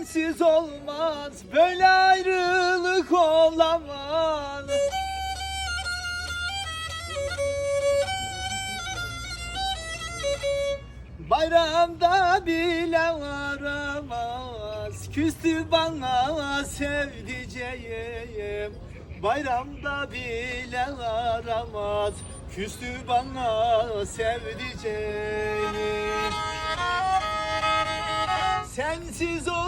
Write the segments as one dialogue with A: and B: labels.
A: sensiz olmaz böyle ayrılık olamaz. Bayramda bile aramaz Küstü bana sevdiceğim. Bayramda bile aramaz Küstü bana sevdiceğim. Sensiz olmuyor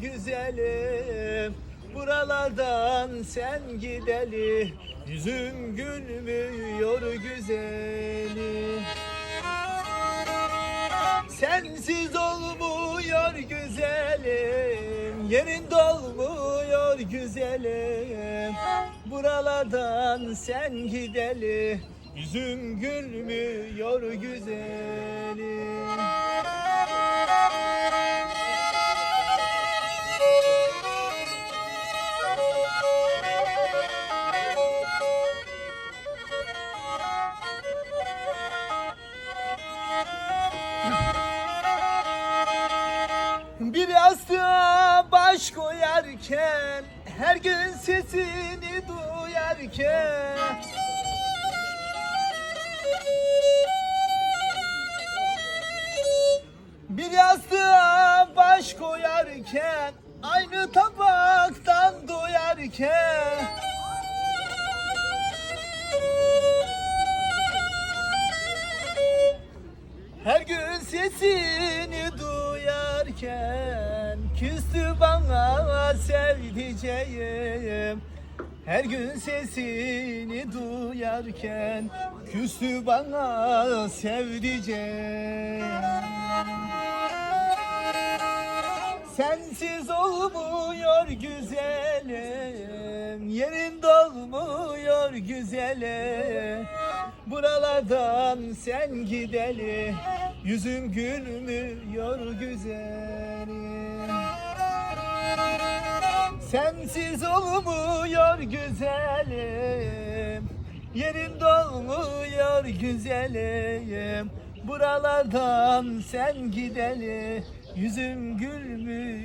A: güzelim Buralardan sen gideli. Yüzüm gülmüyor güzelim Sensiz olmuyor güzelim Yerin dolmuyor güzelim. Buralardan sen gideli Yüzüm gülmüyor güzelim Bir yastığa baş koyarken Her gün sesini duyarken. Bir yastığa baş koyarken Aynı tabaktan doyarken Her gün sesini duyarken Küstü bana sevdiceğim. Her gün sesini duyarken Küstü bana sevdiceğim Sensiz olmuyor güzelim Yerin dolmuyor güzelim Buralardan sen gideli Yüzüm gülmüyor güzelim Sensiz olmuyor güzelim Yerin dolmuyor güzelim. Buralardan sen gideli Yüzüm güzelim